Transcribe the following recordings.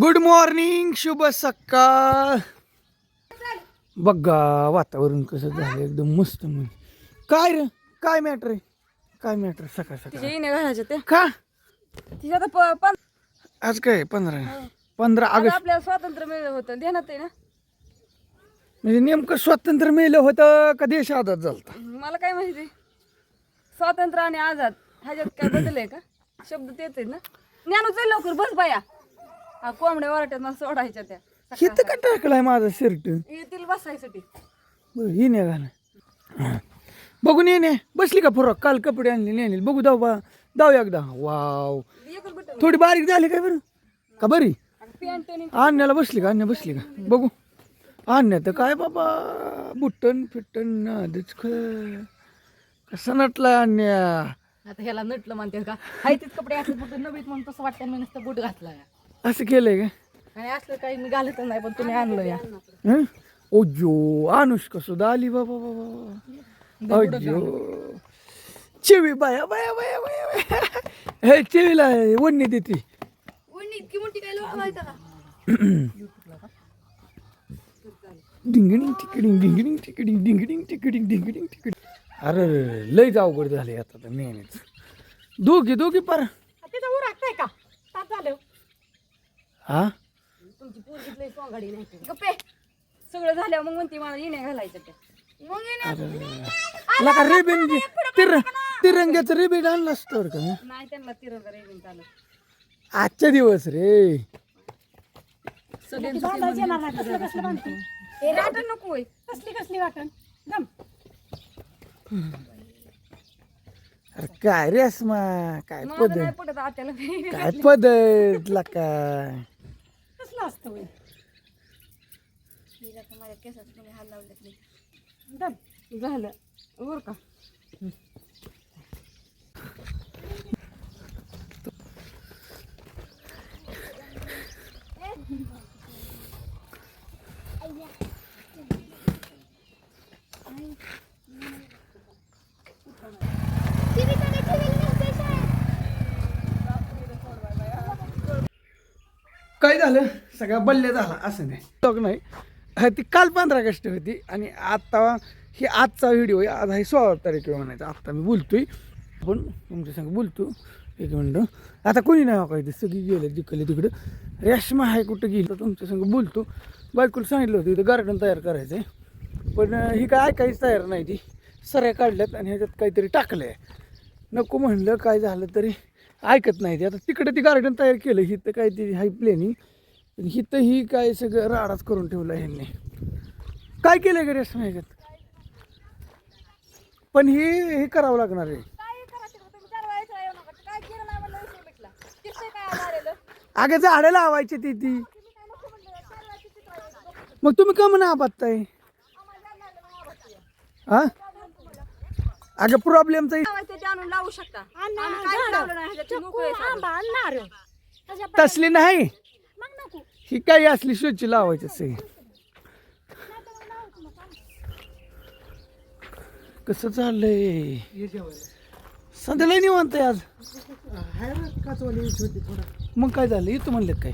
Good morning शुभ सकाळ. बघा वातावरण कसं झालं एकदम मस्त म्हणजे. काय रे? काय मॅटर आहे? काय मॅटर सकाळ सकाळ. घालायचे ते का? तिच्या आता प- पण आज काय पंधरा. पंधरा आता ऑगस्ट. आपल्याला स्वातंत्र्य मिळलं होतं. आहे ना? म्हणजे नेमकं स्वातंत्र्य मिळलं होतं का देश आझाद झालता? मला काय माहिती? स्वातंत्र्य आणि आझाद ह्याच्यात काय बदल आहे का? शब्द तेच आहेत ना. ज्ञान उचल लवकर बस बाया. हा कोंबड्या वराट्यात मला सोडायच्या त्या. तर का टाकलाय माझं शर्ट येतील बसायसाठी. ही नाही घाल. बघून ये ने बसली का फुरक? काल कपडे आणले नेले बघू दाव बा. दाव एकदा. वाव. एकच बटन. थोडी बारीक झाली काय बरं? का बरी? पॅन्ट आणण्याला बसली का? आणण्या बसली का? बघू. आणण्या तर काय बाबा? बुट्टन फिट्टन नादच कसा नटला आणण्या आता ह्याला नटलं म्हणते का? हाय तेच कपडे असले फक्त नवीत म्हणून तसं वाटतं मी नुसतं बूट घातला असं केलंय का? आणि असलं काही मी घालत नाही पण तुम्ही आणलं या. हं? ओजो अनुष्का सुद्धा आली बाबा बाबा अजो चिवी बाया बाया बाया बाया बाया. हे चिवीला वडणी देते. इतकी मोठी काय लोक माहिती का डिंगडिंग टिकडिंग डिंगडिंग टिकडिंग डिंगडिंग टिकडिंग डिंगडिंग टिकडिंग. अरे लयच अवघड झाले आता तर नेहमीच. दोघी दोघी पार. तिचा ऊर राखताय का? झालं. हा तुमची लई सोंगाडी नाही गप्पे. सगळं झाल्यावर मग म्हणते मला येण्या घालायचं मग येण्या रिबिन तिर तिरंग्याचं रिबिन आणलं असतं का नाही त्यांना तिरंगा रेविन चालत आजच्या दिवस रे. वाटण नको होय. कसली कसली वाटण? गम. अरे काय रे अस्मा? काय पद नाही पटत आत्याला. काय पदत लका कसलं असतं होय माझ्या केसात तुम्ही हाल लावले गम झालं. बर का? काय झालं? सगळा बल्ले झाला असं नाही. बघ नाही. हा, ती काल पंधरा ऑगस्ट होती आणि आत्ता हे आजचा व्हिडिओ आहे आज हे सोळा तारीख म्हणायचं. आत्ता मी बोलतोय आपण तुमच्या संग बोलतो. एक मिनटं आता कोणी नाही काय ते सगळी गेले जिकले तिकडं. रेशमा आहे कुठं गेलं तर तुमच्या संग बोलतो. बायकोला सांगितलं होतं इथं गार्डन तयार करायचं आहे पण ही काय ऐकायची तयार नाही ती. सऱ्या काढल्यात आणि ह्याच्यात काहीतरी टाकलं आहे नको म्हणलं काय झालं तरी ऐकत नाही ते. आता तिकडे ती गार्डन तयार केलं हिथं काय ती हाय प्लॅनिंग पण हिथं ही काय सगळं राडाच करून ठेवलं ह्यांनी. काय केलं का रेशमा ह्याच्यात? पण हे हे करावं लागणार आहे. अगं झाडं लावायची ती ती. मग तुम्ही का म्हणा बघताय हा? अगं प्रॉब्लेमचा तसली नाही. ही काही असली स्वच्छ लावायची सगळी कसं चाललंय? संध्याला निवांत आहे आज. मग काय झालं? येतो म्हणलेत काय?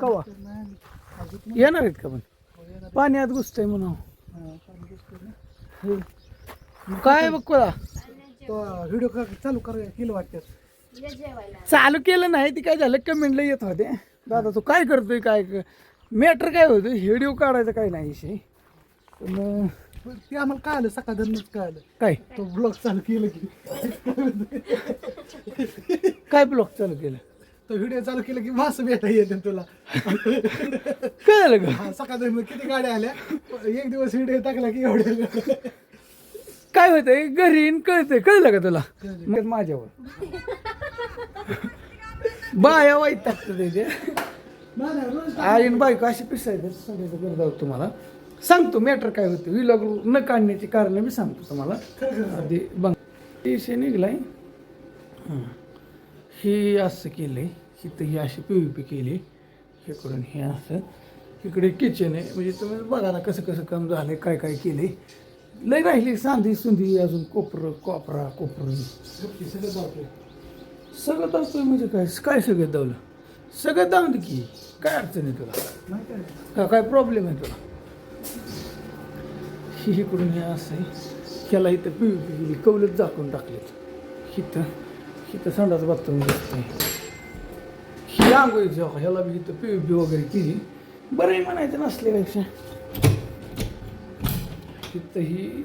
कवा? येणार आहेत का पण? पाणी आत घुसतंय म्हणून. हे. काय बघ कोला व्हिडिओ चालू कर केलं वाटतं. चालू केलं नाही ती काय झालं? कमेंटला येत होते. दादा तू काय करतोय? काय मॅटर काय होतं? व्हिडिओ काढायचा काय नाही विषय. पण अं, पण ते आम्हाला कळालं सकाळ धरणच कळालं. काय? तो ब्लॉग चालू केलं की. काय ब्लॉक चालू केलं? तो व्हिडिओ चालू केलं की मास भेटा येते तुला. काय झालं का? हा, किती गाड्या आल्या? एक दिवस व्हिडिओ टाकला की एवढे काय होतंय? घरी कळतंय. कळलं का तुला? मग माझ्यावर. बाया वाईट टाकतात ते आई बायको अशी पिसायचं सांगायचं करत आहोत तुम्हाला. सांगतो मॅटर काय होतं. विलॉग न काढण्याची कारण मी सांगतो तुम्हाला. आधी बंग विषय निघलाय. हं. ही असं केलंय. इथं ही अशी पी पी केली. हे करून हे असं. इकडे किचन आहे. म्हणजे तुम्ही बघा ना कसं कसं काम झालंय काय काय केलंय. लय राहिली. सांधी सुंधी अजून कोपरं कोपरा कोपरं. सगळं दावतोय म्हणजे काय? काय सगळं दावलं? सगळं जाऊन की काय अडचण आहे तुला? का काय प्रॉब्लेम आहे तुला? ही इकडून हे असं आहे. ह्याला इथं पिळी पिळी कवलत झाकून टाकलेत इथं इथं संडास बाथरूम दिसतंय. ही आंघोळी जेव्हा ह्याला बी इथं पिळी पी वगैरे केली बरं आहे म्हणायचं नसल्यापेक्षा इथं ही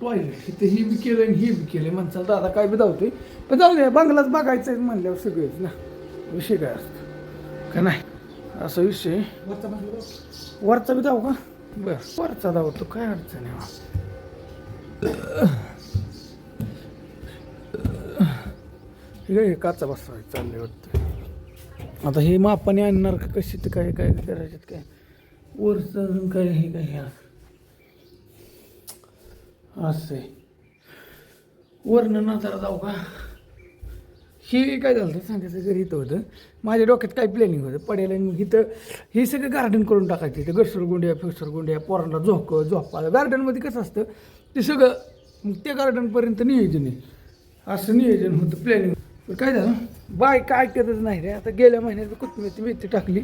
टॉयलेट इथं ही बी केलं आणि ही बी केलं. माणसाला दादा काय बी धावतोय पण जाऊ दे बंगलाच बघायचं आहे म्हणल्यावर सगळेच ना. विषय काय असतो? का नाही? असा विषय. वरचा बी जाऊ का? बर वरचा धावतो काय अडचण आहे? हे काचा बसवाय चालले वाटतं. आता हे मापाने आणणार का कशी ते काय काय करायच्यात काय? वरचं अजून काय हे काय हे असं? आहे. वरनं जरा जाऊ का? हे काय झालं होतं? सांगायचं घरी इथं होतं माझ्या डोक्यात काय प्लॅनिंग होतं? पडेल आणि मग इथं हे सगळं गार्डन करून टाकायचं. इथं घसरगुंड्या फिसरगुंड्या पोरांना झोक झोपा गार्डनमध्ये कसं असतं ते सगळं मग त्या गार्डनपर्यंत नियोजन आहे. असं नियोजन होतं प्लॅनिंग तर काय झालं बाय काय करतच नाही रे. आता गेल्या महिन्यात कोथिंबीर मेथी टाकली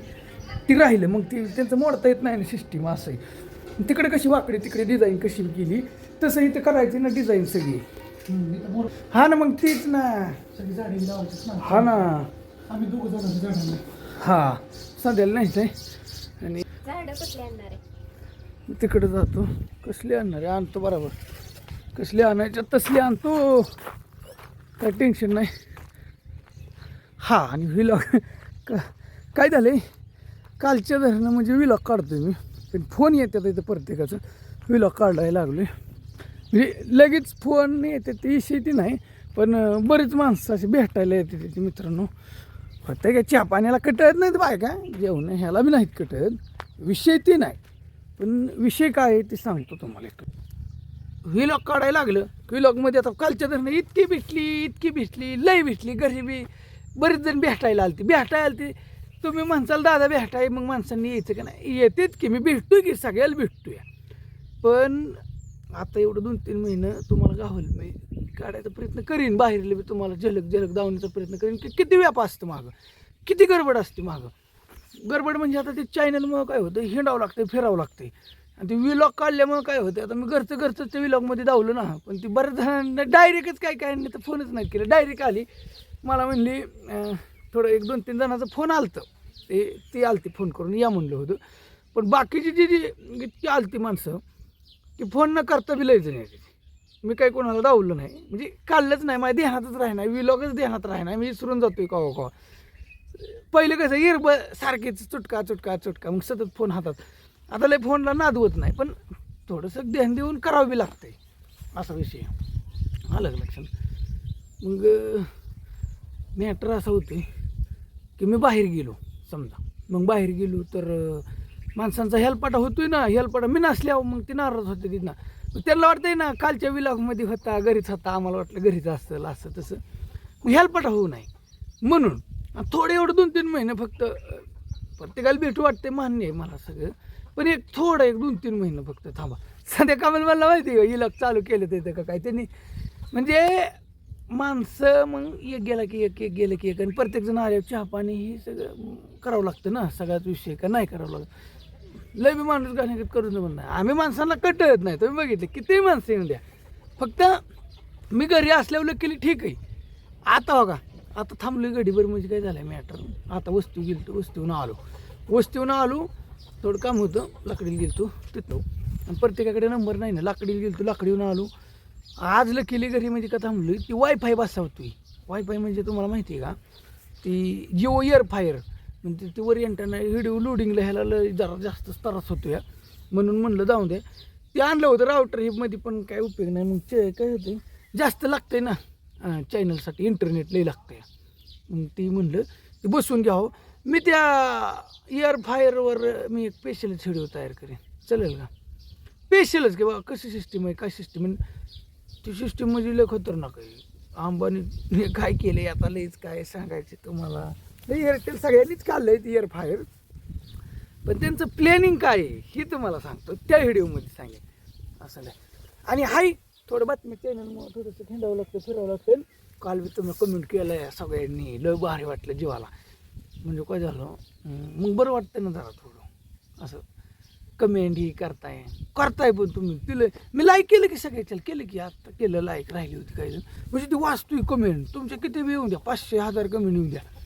ती राहिलं. मग ती त्यांचं मोडता येत नाही ना सिस्टीम असं आहे. तिकडे कशी वाकडी तिकडे डिझाईन कशी केली तसं इथं करायची ना डिझाईन सगळी. हा ना मग तीच ना. सगळी झाडी लावायची ना. हा ना. आम्ही दोघं जण झाडांना. हा. सध्याला नाहीच आहे. आणि झाडं कसले आणणार आहे? तिकडे जातो. कसली आणणार आहे? आणतो बरोबर. कसली आणायच्या तसली आणतो. काय टेन्शन नाही. हा आणि विलॉग काय झालं कालच्या धरणं म्हणजे विलॉग काढतोय मी. पण फोन येतात इथं प्रत्येकाचं. विलॉग काढायला लागलो म्हणजे लगेच फोन येते ते विषय ती नाही पण बरीच बरेच माणसं अशी भेटायला येते तिथे मित्रांनो. फक्त काय चहा पाण्याला कटत नाहीत बायका जेवण ह्याला बी नाहीत कटत. विषय ती नाही. पण विषय काय आहे ते सांगतो तुम्हाला एक. व्हिलॉग काढायला लागलं व्हिलॉगमध्ये आता कालच्या धरणं इतकी भेटली इतकी भेटली लय भेटली गरीबी. बरेच जण भेटायला आलती. भेटायला आलती. तुम्ही म्हणसाल दादा भेटाय. मग माणसांनी यायचं का नाही? येतेच की मी भेटतोय की सगळ्याला भेटतोय. पण आता एवढं दोन तीन महिनं तुम्हाला गावल मी काढायचा प्रयत्न करीन बाहेरले बी तुम्हाला झलक झलक दावण्याचा प्रयत्न करीन. की किती व्याप असतं मागं? किती गडबड असते मागं? गडबड म्हणजे आता ते चॅनलमुळं काय होतं? हिंडावं लागतं फिरावं लागतं आणि ते विलॉग काढल्यामुळं काय होतं आता मी घरचं घरचं ते विलॉगमध्ये धावलो ना पण ती बऱ्याच जणांना डायरेक्टच काय काय नाही तर फोनच नाही केलं. डायरेक्ट आली. मला म्हणली थोडं एक दोन तीन जणांचा फोन आलतं. ते ती आलती फोन करून या म्हणलं होतं. पण बाकीची जी जी इतकी आलती माणसं की फोन न करता बी लयच नाही. मी काही कोणाला दावलं नाही. म्हणजे काढलंच नाही. माझ्या देहातच राहणार विलॉगच देहात राहणार मी विसरून जातोय कवा कवा. पहिलं कसं इरब सारखेच चुटका चुटका चुटका. मग सतत फोन हातात. आता लय फोनला नादवत नाही. पण थोडंसं ध्यान देऊन करावं बी लागतंय. असा विषय. आलं लक्षात? मग मॅटर असं होते की मी बाहेर गेलो समजा. मग बाहेर गेलो तर माणसांचा हेलपाटा होतोय ना हेलपाटा मी नसल्यावर मग ते नाराज होते तिथं मग त्यांना वाटतंय ना कालच्या विलागमध्ये होता घरीच होता आम्हाला वाटलं घरीच असतं असं तसं. मग हेलपाटा होऊ नये. म्हणून थोडे एवढं दोन तीन महिने फक्त प्रत्येकाला भेटू वाटते मान्य आहे मला सगळं. पण एक थोडं एक दोन तीन महिने फक्त थांबा. सध्या कामाला मला माहिती आहे का इलाक चालू केलं ते का काय त्यांनी. म्हणजे माणसं मग एक गेला की एक एक गेलं की एक आणि प्रत्येकजण आल्यावर चहा पाणी हे सगळं करावं लागतं ना सगळ्याच विषय का? नाही करावं लागतं. लय बी माणूस गाणे करून म्हणणार. नाही आम्ही माणसांना कटळत नाही. तुम्ही बघितलं किती माणसं येऊन द्या. फक्त मी घरी असल्यावर केली ठीक आहे. आता बघा आता थांबलो गडीभर म्हणजे काय झालं मॅटर आता वस्तू गेलतो वस्तून आलो. वस्तून आलो थोडं काम होतं लाकडीला गेलतो तिथं. आणि प्रत्येकाकडे नंबर नाही ना लाकडीला गेलतो लाकडीहून आलो. आज केली घरी म्हणजे का थांबलो ती वायफाय बसवतोय. वायफाय म्हणजे तुम्हाला माहिती आहे का? ती जिओ इयर फायर म्हणजे ते वर इंटरनेट व्हिडिओ लोडिंगला ह्याला लय जरा जास्त त्रास होतो या म्हणून म्हणलं जाऊ दे. ते आणलं होतं राऊटर हे मध्ये पण काय उपयोग नाही. मग चे काय होते जास्त लागतंय ना. चॅनलसाठी इंटरनेट लई लागतं आहे मग ती म्हणलं ते बसून घ्यावं हो. मी त्या इयर फायरवर मी एक स्पेशलच व्हिडिओ तयार करेन. चालेल का? स्पेशलच की बाबा कशी सिस्टीम आहे काय सिस्टीम आहे? ती सिस्टीम म्हणजे लय खतरनाक आहे. अंबानी काय केलं आता लईच काय सांगायचे तुम्हाला. लई एअरटेल सगळ्यांनीच काढलं आहे इयर एअरफायर पण त्यांचं प्लॅनिंग काय आहे हे तुम्हाला सांगतो. त्या व्हिडिओमध्ये सांगेन. असं नाही. आणि हाय थोडं बातमी चॅनलमुळं थोडंसं हिंडावं लागतं फिरावं लागतं. काल मी तुम्ही कमेंट केलं आहे सगळ्यांनी. लय भारी वाटलं जीवाला. म्हणजे काय झालं? मग बरं वाटतं ना जरा थोडं. असं. कमेंट ही करताय. करताय पण तुम्ही. तिला मी लाईक केलं की सगळ्याच्या केलं की आत्ता केलं लाईक राहिली होती काही जण. म्हणजे ती वाचतोय कमेंट तुमच्या किती बी येऊन द्या. पाचशे हजार कमेंट येऊन द्या.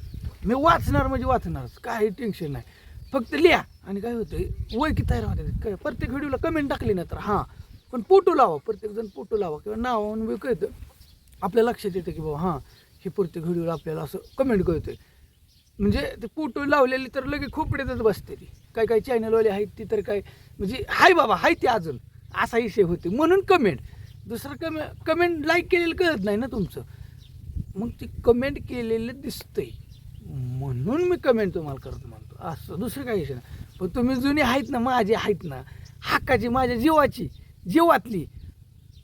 मी वाचणार म्हणजे वाचणारच काही टेन्शन नाही. फक्त लिहा आणि काय होतं वय किती राहते काय प्रत्येक व्हिडिओला कमेंट टाकली ना तर. हां. पण फोटो लावा प्रत्येकजण फोटो लावा किंवा नाव कळतं. आपल्या लक्षात येतं की बाबा हां हे प्रत्येक व्हिडिओला आपल्याला असं कमेंट कळतं म्हणजे ते फोटो लावलेली तर लगेच खोपड्यातच बसते ती. काय काय चॅनलवाले आहेत ती तर काय म्हणजे हाय बाबा हाय ते अजून. असा विषय होते म्हणून कमेंट दुसरं कमे कमेंट लाईक केलेलं कळत नाही ना तुमचं. मग ती कमेंट केलेलं दिसतंय. म्हणून मी कमेंट तुम्हाला करतो म्हणतो. असं दुसरं काही विषय नाही. पण तुम्ही जुनी आहेत ना माझी आहेत ना हक्काची माझ्या जीवाची जीवातली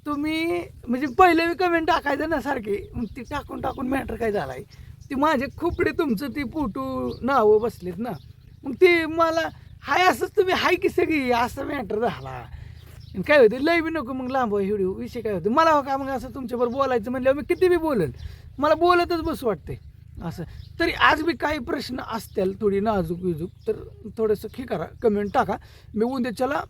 तुम्ही म्हणजे पहिले मी कमेंट टाकायचं ना सारखे मग ती टाकून टाकून मॅटर काय झाला आहे ती माझे खोपडे तुमचं ती फोटो नावं बसलेत ना. मग ते मला हाय असंच तुम्ही हाय की सगळी असं मॅटर झाला. काय होते लय बी नको मग लांब व्हिडिओ विषय काय होते? मला हो का मग असं तुमच्याबरोबर बोलायचं म्हणल्यावर मी किती बी बोलेल? मला बोलतच बसू वाटते असं. तरी आज बी काही प्रश्न असतील थोडी नाजूक विजूक तर थोडंसं हे करा कमेंट टाका. मी उद्याच्याला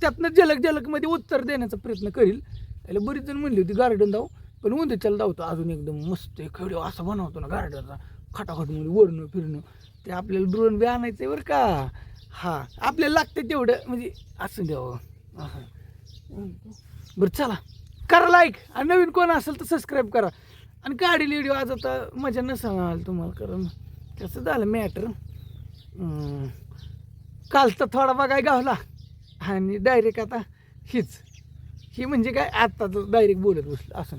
त्यातनं जलक जलकमध्ये उत्तर देण्याचा प्रयत्न करील. त्याला बरीच जण म्हणली होती गार्डन जाऊ. पण उद्याच्याला धावतो अजून एकदम मस्त एक असं बनवतो ना गार्डनचा खटाखटमध्ये म्हणजे ओरणं फिरणं. ते आपल्याला ड्रोन बी आणायचं आहे बरं का. हा आपल्याला लागतं तेवढं म्हणजे असं द्यावं. असं. बरं चला. करा लाईक आणि नवीन कोण असेल तर सबस्क्राईब करा. आणि गाडी लिडी आज आता मजा नसणार तुम्हाला कारण कसं झालं मॅटर. काल तर थोडा बघाय गावला. आणि डायरेक्ट आता हीच. ही म्हणजे काय आत्ता डायरेक्ट बोलत बसलं असं.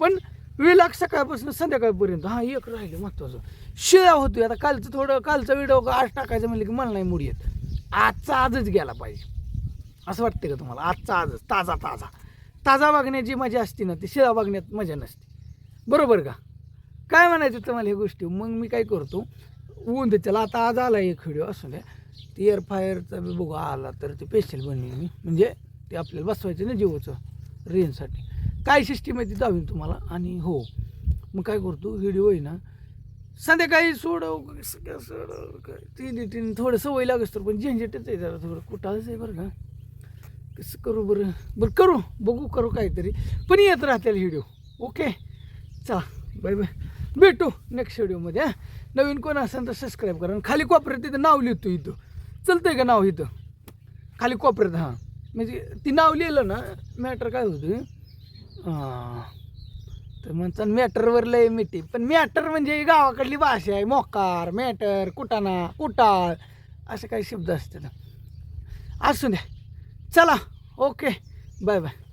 पण विलाग सकाळपासून संध्याकाळपर्यंत. हां एक राहिलं महत्त्वाचं. शिळा होतो आता कालचं थोडं कालचा व्हिडिओ आज टाकायचं म्हणलं की मला नाही मुडी येत. आजचा आजच गेला पाहिजे. असं वाटतं का तुम्हाला? आजचा आजच ताजा ताजा. ताजा वागण्याची मजा असते ना ती शिळा बघण्यात मजा नसते. बरोबर का? काय म्हणायचं तुम्हाला ह्या गोष्टी? मग मी काय करतो ऊन दे त्याला आता आज आला एक व्हिडिओ असू द्या ते एअर फायरचा बी बघू आला तर ते पेशल बनवेल मी. म्हणजे ते आपल्याला बसवायचं ना जिओचं रेंजसाठी काय सिस्टीम आहे ती दावीन तुम्हाला. आणि हो मग काय करतो व्हिडिओ आहे ना संध्याकाळी सोडव कसं सोडव काय? तीन तीन थोडं सवय लागत तर पण झेंझेटच आहे जरा थोडं. कुठाळच आहे बरं का? कसं करू बरं? बरं करू बघू करू काहीतरी. पण येत राहतील व्हिडिओ. ओके? चला बाय बाय. भेटू नेक्स्ट व्हिडिओमध्ये हां. नवीन कोण असेल तर सबस्क्राईब करा. आणि खाली कोपऱ्यात तिथं नाव लिहितो इथं. चलतं आहे का नाव इथं? खाली कोपऱ्यात हां. म्हणजे ती नाव लिहिलं ना मॅटर काय होतं? हां. तर म्हणतात मॅटरवर लय मिटी पण मॅटर म्हणजे गावाकडली भाषा आहे. मोकार मॅटर कुटाणा कुटाळ असे काही शब्द असतात. असू द्या. चला ओके बाय बाय.